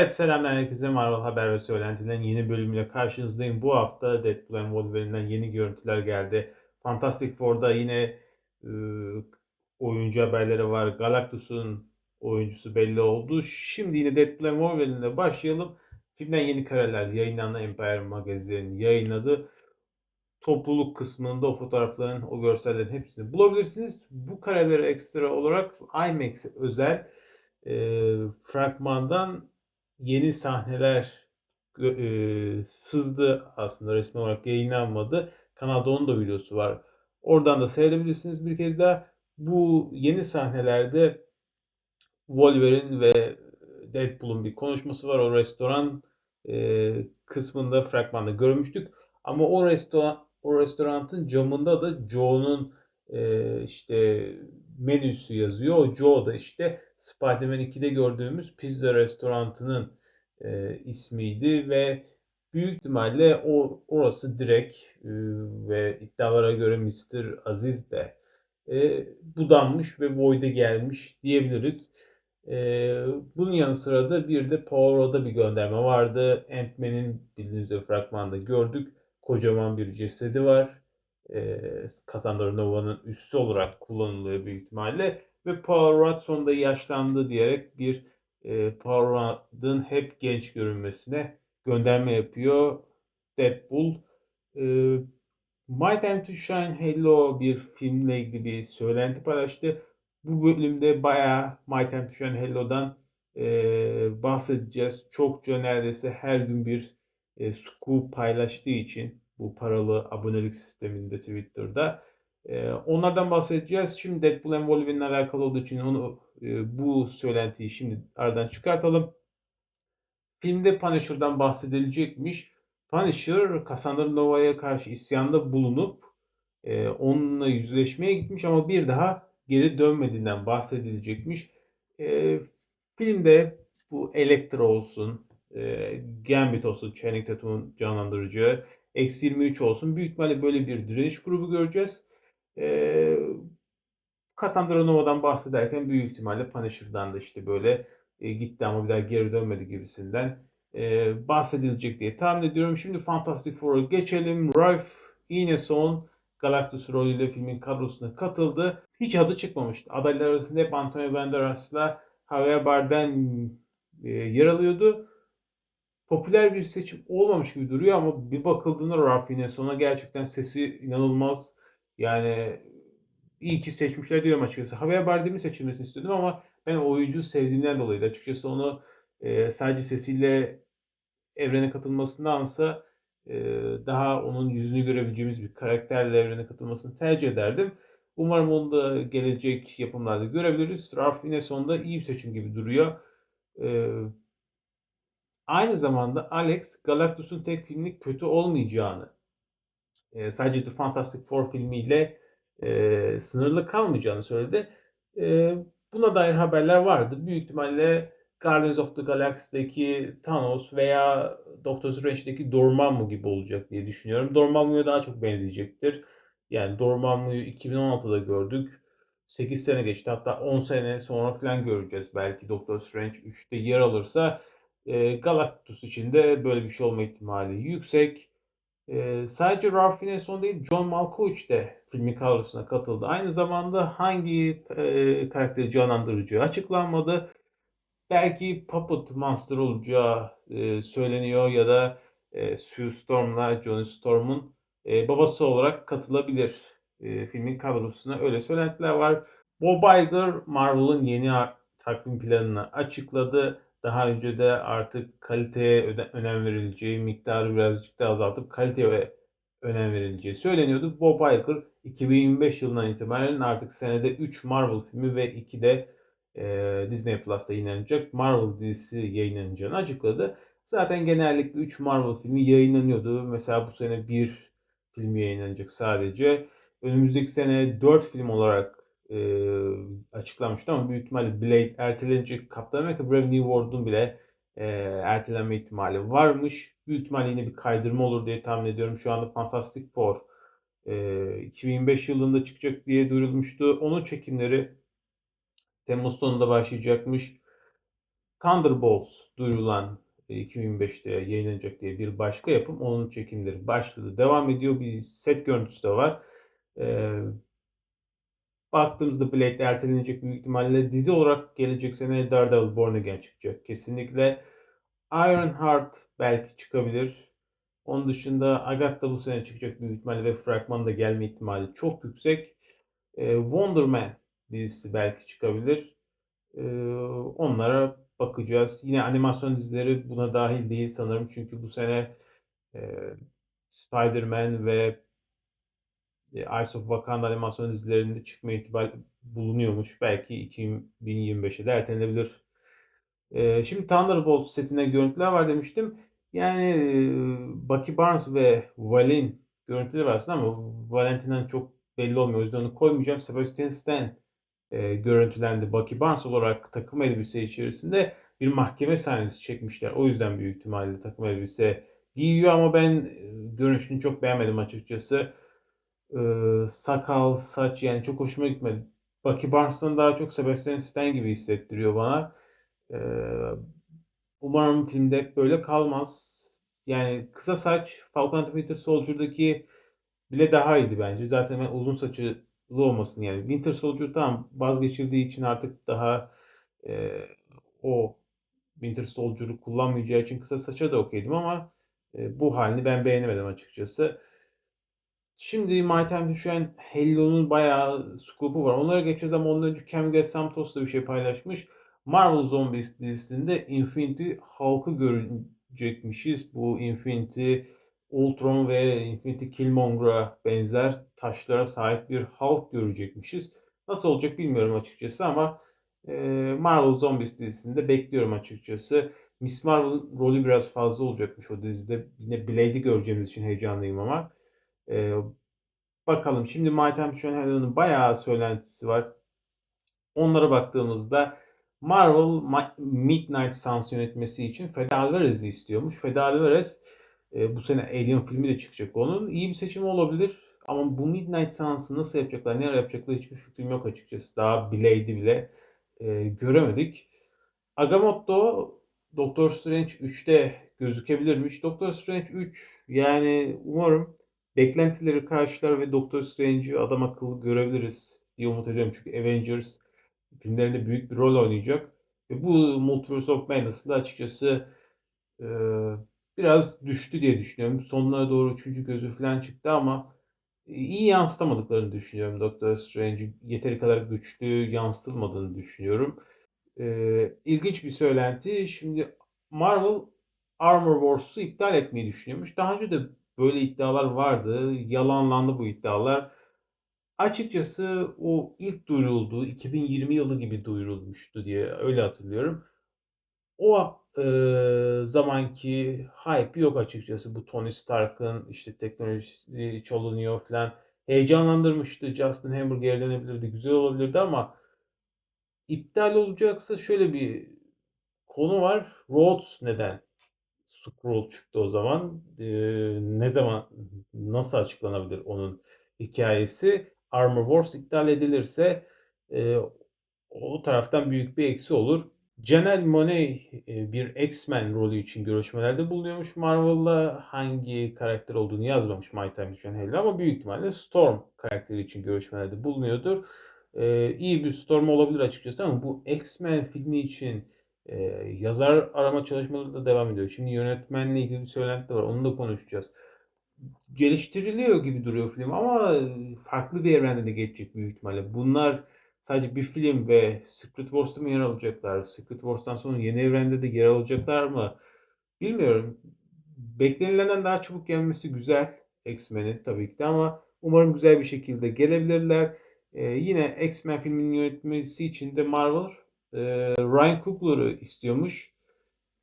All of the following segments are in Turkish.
Evet selamlar herkese Marvel Haber ve Söylenti'den yeni bölümüyle karşınızdayım. Bu hafta Deadpool and Wolverine'den yeni görüntüler geldi. Fantastic Four'da yine e, oyuncu haberleri var. Galactus'un oyuncusu belli oldu. Şimdi yine Deadpool and Wolverine'le başlayalım. Filmden yeni kareler yayınlandı. Empire Magazine yayınladı. Topluluk kısmında o fotoğrafların, o görsellerin hepsini bulabilirsiniz. Bu kareleri ekstra olarak IMAX özel e, fragmandan yeni sahneler e, sızdı aslında resmi olarak yayınlanmadı. Kanalda onun da videosu var. Oradan da seyredebilirsiniz bir kez daha. Bu yeni sahnelerde Wolverine ve Deadpool'un bir konuşması var. O restoran e, kısmında fragmanda görmüştük. Ama o restoran o restoranın camında da Joe'nun e, işte menüsü yazıyor. Joe da işte Spider-Man 2'de gördüğümüz pizza restoranının e, ismiydi ve büyük ihtimalle o orası direkt e, ve iddialara göre Mr. Aziz de e, budanmış ve Void'e gelmiş diyebiliriz. E, bunun yanı sıra da bir de Poirot'da bir gönderme vardı. Ant-Man'in bildiğiniz fragmanda gördük. Kocaman bir cesedi var. E, Cassandra Nova'nın üssü olarak kullanılıyor büyük ihtimalle. Ve Poirot sonunda yaşlandı diyerek bir e, Poirot'ın hep genç görünmesine gönderme yapıyor Deadpool. E, My Time to Shine Hello bir filmle ilgili bir söylenti paylaştı. Bu bölümde bayağı My Time to Shine Hello'dan e, bahsedeceğiz. Çokça neredeyse her gün bir e, scoop paylaştığı için bu paralı abonelik sisteminde Twitter'da. E, onlardan bahsedeceğiz. Şimdi Deadpool and Wolverine'le alakalı olduğu için onu e, bu söylentiyi şimdi aradan çıkartalım. Filmde Punisher'dan bahsedilecekmiş. Punisher Cassandra Nova'ya karşı isyanda bulunup e, onunla yüzleşmeye gitmiş ama bir daha geri dönmediğinden bahsedilecekmiş. E, filmde bu Elektra olsun, e, Gambit olsun, Channing Tatum'un canlandırıcı, X-23 olsun. Büyük ihtimalle böyle bir direniş grubu göreceğiz. E, Cassandra Nova'dan bahsederken büyük ihtimalle Punisher'dan da işte böyle e, gitti ama bir daha geri dönmedi gibisinden e, bahsedilecek diye tahmin ediyorum. Şimdi Fantastic Four'a geçelim. Ralph Ineson Galactus rolüyle filmin kadrosuna katıldı. Hiç adı çıkmamıştı. Adaylar arasında hep Antonio Banderas'la Javier Bardem e, yer alıyordu. Popüler bir seçim olmamış gibi duruyor ama bir bakıldığında Ralph Ineson'a gerçekten sesi inanılmaz. Yani iyi ki seçmişler diyorum açıkçası. Javier Bardem'in seçilmesini istiyordum ama ben oyuncu sevdiğimden dolayı da açıkçası onu e, sadece sesiyle evrene katılmasındansa e, daha onun yüzünü görebileceğimiz bir karakterle evrene katılmasını tercih ederdim. Umarım onu da gelecek yapımlarda görebiliriz. Ralph Ineson da iyi bir seçim gibi duruyor. E, aynı zamanda Alex Galactus'un tek filmlik kötü olmayacağını e, sadece The Fantastic Four filmiyle e, sınırlı kalmayacağını söyledi. E, buna dair haberler vardı. Büyük ihtimalle Guardians of the Galaxy'deki Thanos veya Doctor Strange'deki Dormammu gibi olacak diye düşünüyorum. Dormammu'ya daha çok benzeyecektir. Yani Dormammu'yu 2016'da gördük. 8 sene geçti. Hatta 10 sene sonra falan göreceğiz. Belki Doctor Strange 3'te yer alırsa e, Galactus için de böyle bir şey olma ihtimali yüksek. E, sadece Ralph Fiennes değil John Malkovich de filmin kadrosuna katıldı. Aynı zamanda hangi e, karakteri canlandırıcı açıklanmadı. Belki Puppet Monster olacağı e, söyleniyor ya da e, Sue Storm'la Johnny Storm'un e, babası olarak katılabilir e, filmin kadrosuna. Öyle söylentiler var. Bob Iger Marvel'ın yeni takvim planını açıkladı. Daha önce de artık kaliteye önem verileceği, miktarı birazcık daha azaltıp kaliteye önem verileceği söyleniyordu. Bob Iger 2025 yılından itibaren artık senede 3 Marvel filmi ve 2 de e, Disney Plus'ta yayınlanacak Marvel dizisi yayınlanacağını açıkladı. Zaten genellikle 3 Marvel filmi yayınlanıyordu. Mesela bu sene bir film yayınlanacak sadece. Önümüzdeki sene 4 film olarak e, açıklanmıştı ama büyük ihtimalle Blade ertelenecek. Captain America Brave New World'un bile e, ertelenme ihtimali varmış. Büyük ihtimalle yine bir kaydırma olur diye tahmin ediyorum. Şu anda Fantastic Four e, 2025 yılında çıkacak diye duyurulmuştu. Onun çekimleri Temmuz sonunda başlayacakmış. Thunderbolts duyurulan 2025'te yayınlanacak diye bir başka yapım. Onun çekimleri başladı. Devam ediyor. Bir set görüntüsü de var. Ee, baktığımızda Blade ertelenecek büyük ihtimalle. Dizi olarak gelecek sene Daredevil Born Again çıkacak. Kesinlikle. Ironheart belki çıkabilir. Onun dışında Agatha bu sene çıkacak büyük ihtimalle ve fragman da gelme ihtimali çok yüksek. Ee, Wonder Man dizisi belki çıkabilir. Ee, onlara bakacağız. Yine animasyon dizileri buna dahil değil sanırım. Çünkü bu sene e, Spider-Man ve e, Eyes of Wakanda animasyon dizilerinde çıkma ihtimali bulunuyormuş. Belki 2025'e de ertelenebilir. E, şimdi Thunderbolt setine görüntüler var demiştim. Yani e, Bucky Barnes ve Valin görüntüleri var aslında ama Valentina'nın çok belli olmuyor. O yüzden onu koymayacağım. Sebastian Stan e, görüntülendi. Bucky Barnes olarak takım elbise içerisinde bir mahkeme sahnesi çekmişler. O yüzden büyük ihtimalle takım elbise giyiyor ama ben e, görünüşünü çok beğenmedim açıkçası. E, sakal, saç yani çok hoşuma gitmedi. Bucky Barnes'tan daha çok Sebastian Stan gibi hissettiriyor bana. E, umarım filmde böyle kalmaz. Yani kısa saç Falcon and Winter Soldier'daki bile daha iyiydi bence. Zaten ben uzun saçı olmasın yani. Winter Soldier tam vazgeçildiği için artık daha e, o Winter Soldier'ı kullanmayacağı için kısa saça da okeydim ama e, bu halini ben beğenemedim açıkçası. Şimdi My Time düşen Halo'nun bayağı scoop'u var. Onlara geçeceğiz ama ondan önce Cam Santos da bir şey paylaşmış. Marvel Zombies dizisinde Infinity Hulk'ı görecekmişiz. Bu Infinity Ultron ve Infinity Killmonger'a benzer taşlara sahip bir Hulk görecekmişiz. Nasıl olacak bilmiyorum açıkçası ama e, Marvel Zombies dizisinde bekliyorum açıkçası. Miss Marvel rolü biraz fazla olacakmış o dizide. Yine Blade'i göreceğimiz için heyecanlıyım ama. E, bakalım. Şimdi to Shine bayağı söylentisi var. Onlara baktığımızda Marvel Midnight Suns yönetmesi için Fede istiyormuş. Fede e, bu sene Alien filmi de çıkacak onun. İyi bir seçim olabilir. Ama bu Midnight Suns'ı nasıl yapacaklar, neler yapacaklar hiçbir fikrim yok açıkçası. Daha Blade'i bile e, göremedik. Agamotto Doctor Strange 3'te gözükebilirmiş. Doctor Strange 3 yani umarım beklentileri karşılar ve Doctor Strange'i adam akıllı görebiliriz diye umut ediyorum. Çünkü Avengers filmlerinde büyük bir rol oynayacak. Ve bu Multiverse of Madness'da açıkçası e, biraz düştü diye düşünüyorum. Sonlara doğru üçüncü gözü falan çıktı ama iyi yansıtamadıklarını düşünüyorum. Doctor Strange yeteri kadar güçlü yansıtılmadığını düşünüyorum. Ee, ilginç bir söylenti. Şimdi Marvel Armor Wars'u iptal etmeyi düşünüyormuş. Daha önce de böyle iddialar vardı. Yalanlandı bu iddialar. Açıkçası o ilk duyurulduğu 2020 yılı gibi duyurulmuştu diye öyle hatırlıyorum. O e, zamanki hype yok açıkçası. Bu Tony Stark'ın işte teknolojisi çalınıyor falan. Heyecanlandırmıştı. Justin Hammer geri dönebilirdi. Güzel olabilirdi ama iptal olacaksa şöyle bir konu var. Rhodes neden? Scroll çıktı o zaman. Ee, ne zaman nasıl açıklanabilir onun hikayesi? Armor Wars iptal edilirse e, o taraftan büyük bir eksi olur. Janelle Monáe e, bir X-Men rolü için görüşmelerde bulunuyormuş Marvel'la. Hangi karakter olduğunu yazmamış My Time to Shine ama büyük ihtimalle Storm karakteri için görüşmelerde bulunuyordur. Ee, iyi bir Storm olabilir açıkçası ama bu X-Men filmi için e, yazar arama çalışmaları da devam ediyor. Şimdi yönetmenle ilgili bir söylenti de var. Onu da konuşacağız. Geliştiriliyor gibi duruyor film ama farklı bir evrende de geçecek büyük ihtimalle. Bunlar sadece bir film ve Secret Wars'ta mı yer alacaklar? Secret Wars'tan sonra yeni evrende de yer alacaklar mı? Bilmiyorum. Beklenilenden daha çabuk gelmesi güzel X-Men'in tabii ki de ama umarım güzel bir şekilde gelebilirler. Ee, yine X-Men filminin yönetmesi için de Marvel e, Ryan Coogler'ı istiyormuş.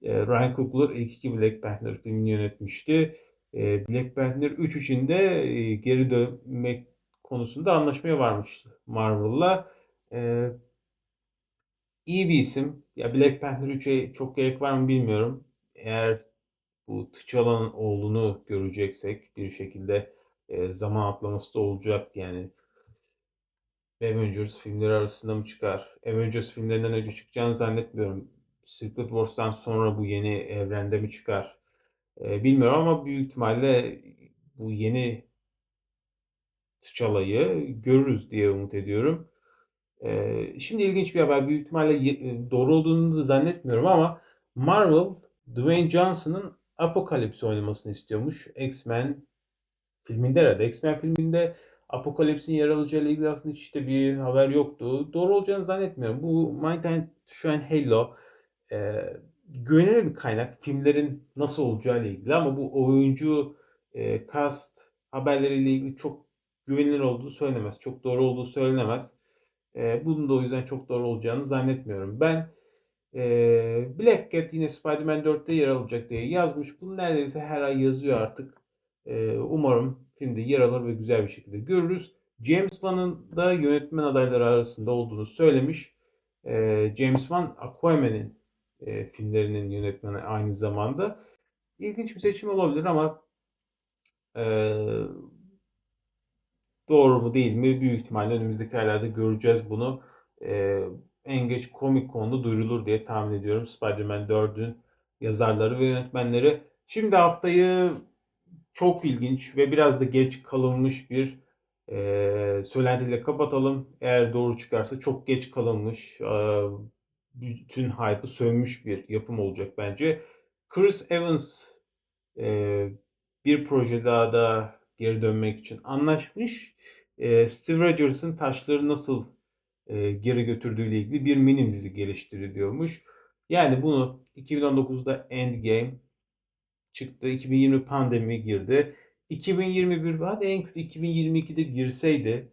E, Ryan Coogler ilk iki Black Panther filmini yönetmişti. E, Black Panther 3 için de e, geri dönmek konusunda anlaşmaya varmış Marvel'la. E, iyi bir isim. Ya Black Panther 3'e çok gerek var mı bilmiyorum. Eğer bu T'Challa'nın oğlunu göreceksek bir şekilde e, zaman atlaması da olacak. Yani Avengers filmleri arasında mı çıkar? Avengers filmlerinden önce çıkacağını zannetmiyorum. Secret Wars'tan sonra bu yeni evrende mi çıkar? Eee, bilmiyorum ama büyük ihtimalle bu yeni T'Challa'yı görürüz diye umut ediyorum. Eee, şimdi ilginç bir haber. Büyük ihtimalle ye- doğru olduğunu da zannetmiyorum ama Marvel Dwayne Johnson'ın Apocalypse oynamasını istiyormuş. X-Men filminde herhalde. X-Men filminde Apocalypse'in yer alacağıyla ilgili aslında hiç de bir haber yoktu. Doğru olacağını zannetmiyorum. Bu Time to Shine Halo e, güvenilir bir kaynak. Filmlerin nasıl olacağı ile ilgili ama bu oyuncu e, cast haberleriyle ilgili çok güvenilir olduğu söylenemez. Çok doğru olduğu söylenemez. E, bunun da o yüzden çok doğru olacağını zannetmiyorum. Ben e, Black Cat yine Spider-Man 4'te yer alacak diye yazmış. Bunu neredeyse her ay yazıyor artık. E, umarım filmde yer alır ve güzel bir şekilde görürüz. James Wan'ın da yönetmen adayları arasında olduğunu söylemiş. E, James Wan Aquaman'in e, filmlerinin yönetmeni aynı zamanda. İlginç bir seçim olabilir ama e, doğru mu değil mi büyük ihtimalle önümüzdeki aylarda göreceğiz bunu. E, en geç Comic Con'da duyurulur diye tahmin ediyorum. Spider-Man 4'ün yazarları ve yönetmenleri. Şimdi haftayı çok ilginç ve biraz da geç kalınmış bir e, söylentiyle kapatalım. Eğer doğru çıkarsa çok geç kalınmış, e, bütün hype'ı sönmüş bir yapım olacak bence. Chris Evans e, bir proje daha da geri dönmek için anlaşmış. E, Steve Rogers'ın taşları nasıl e, geri götürdüğüyle ilgili bir mini dizi geliştiriliyormuş. Yani bunu 2019'da Endgame çıktı. 2020 pandemi girdi. 2021 hadi en kötü 2022'de girseydi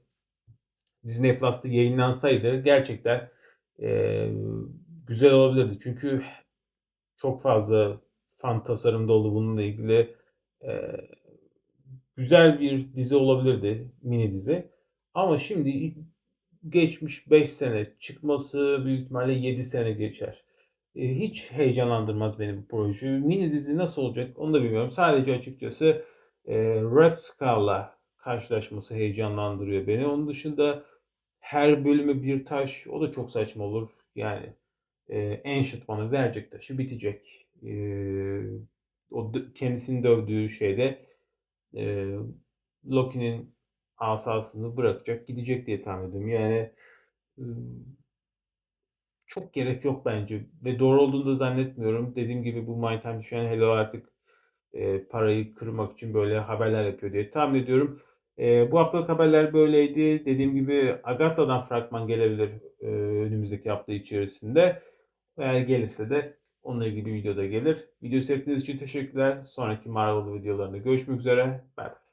Disney Plus'ta yayınlansaydı gerçekten e, güzel olabilirdi. Çünkü çok fazla fan tasarım dolu bununla ilgili e, güzel bir dizi olabilirdi. Mini dizi. Ama şimdi geçmiş 5 sene çıkması büyük ihtimalle 7 sene geçer. E, hiç heyecanlandırmaz beni bu proje. Mini dizi nasıl olacak onu da bilmiyorum. Sadece açıkçası e, Red Skull'la karşılaşması heyecanlandırıyor beni. Onun dışında her bölüme bir taş o da çok saçma olur. Yani e, Ancient One'ı verecek taşı bitecek. E, o kendisini dövdüğü şeyde e, Loki'nin asasını bırakacak gidecek diye tahmin ediyorum. Yani e, çok gerek yok bence ve doğru olduğunu da zannetmiyorum. Dediğim gibi bu My Time şu an Hello artık e, parayı kırmak için böyle haberler yapıyor diye tahmin ediyorum. E, bu haftalık haberler böyleydi. Dediğim gibi Agatha'dan fragman gelebilir e, önümüzdeki hafta içerisinde. Eğer gelirse de onunla ilgili bir video da gelir. Video seyrettiğiniz için teşekkürler. Sonraki Marvel videolarında görüşmek üzere. Bye bye.